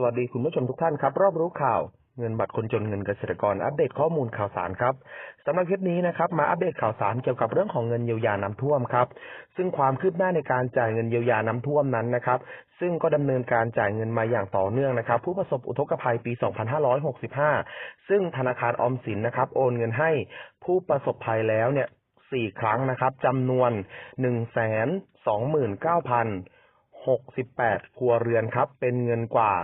สวัสดีคุณผู้ชมทุกท่านครับ รอบรู้ข่าวเงินบัตรคนจนเงินเกษตรกรอัปเดตข้อมูลข่าวสารครับสำหรับคลิปนี้นะครับมาอัปเดตข่าวสารเกี่ยวกับเรื่องของเงินเยียวยาน้ำท่วมครับ ซึ่งความคืบหน้าในการจ่ายเงินเยียวยาน้ำท่วมนั้นนะครับซึ่งก็ดำเนินการจ่ายเงินมาอย่างต่อเนื่องนะครับ ผู้ประสบอุทกภัยปี 2565 ซึ่งธนาคารออมสินนะครับ โอนเงินให้ผู้ประสบภัยแล้วเนี่ยสี่ครั้งนะครับจำนวน1 2 9 068ครัวเรือนครับ เป็นเงินกว่า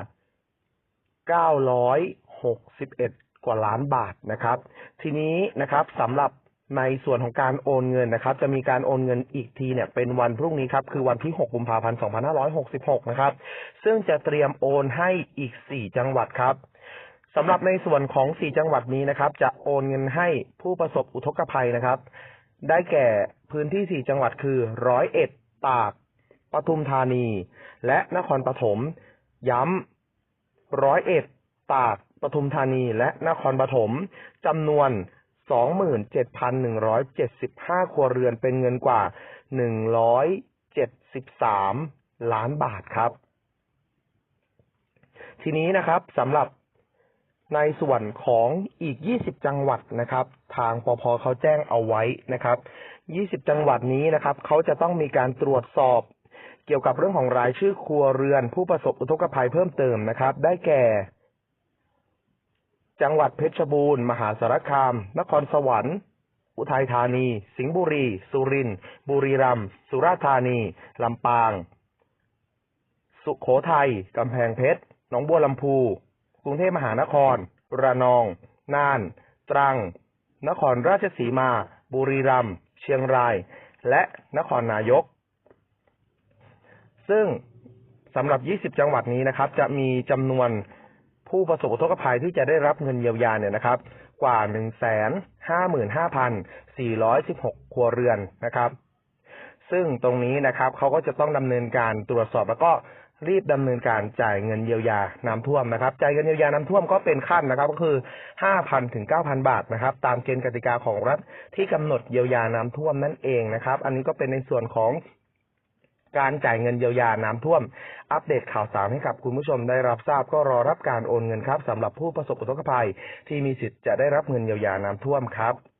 961 กว่าล้านบาทนะครับ ทีนี้นะครับสำหรับในส่วนของการโอนเงินนะครับ จะมีการโอนเงินอีกทีเนี่ยเป็นวันพรุ่งนี้ครับ คือวันที่ 6 กุมภาพันธ์ 2566 นะครับ ซึ่งจะเตรียมโอนให้อีก 4 จังหวัดครับสำหรับในส่วนของ 4 จังหวัดนี้นะครับ จะโอนเงินให้ผู้ประสบอุทกภัยนะครับ ได้แก่พื้นที่ 4 จังหวัดคือ ร้อยเอ็ด ตาก ปทุมธานี และนครปฐม ย้ำ ร้อยเอ็ด ตาก ปทุมธานี และนครปฐมจำนวน 27,175 ครัวเรือนเป็นเงินกว่า 173 ล้านบาทครับ ทีนี้นะครับสำหรับในส่วนของอีก 20 จังหวัดนะครับ ทางปพเขาแจ้งเอาไว้นะครับ 20 จังหวัดนี้นะครับ เขาจะต้องมีการตรวจสอบ เกี่ยวกับเรื่องของรายชื่อครัวเรือน ผู้ประสบอุทกภัยเพิ่มเติมนะครับ ได้แก่ จังหวัดเพชรบูรณ์ มหาสารคาม นครสวรรค์อุทัยธานี สิงห์บุรี สุรินทร์ บุรีรัมย์ สุราษฎร์ธานี ลำปาง สุขโขทัย กำแพงเพชร หนองบัวลำพู กรุงเทพมหานคร ระนอง น่าน ตรัง นครราชสีมา บุรีรัมย์ เชียงราย และนครนายก ซึ่งสำหรับ 20 จังหวัดนี้นะครับ จะมีจำนวนผู้ประสบอุทกภัยที่จะได้รับเงินเยียวยาเนี่ยนะครับ กว่า 155,416 ครัวเรือนนะครับ ซึ่งตรงนี้นะครับเขาก็จะต้องดำเนินการตรวจสอบแล้วก็รีบดำเนินการจ่ายเงินเยียวยาน้ำท่วมนะครับ จ่ายเงินเยียวยาน้ำท่วมก็เป็นขั้นนะครับ ก็คือ5,000ถึง9,000บาทนะครับ ตามเกณฑ์กติกาของรัฐที่กำหนดเยียวยาน้ำท่วมนั่นเองนะครับ อันนี้ก็เป็นในส่วนของ การจ่ายเงินเยียวยาน้ำท่วม อัปเดตข่าวสารให้กับคุณผู้ชมได้รับทราบก็รอรับการโอนเงินครับสำหรับผู้ประสบอุทกภัย ที่มีสิทธิ์จะได้รับเงินเยียวยาน้ำท่วมครับ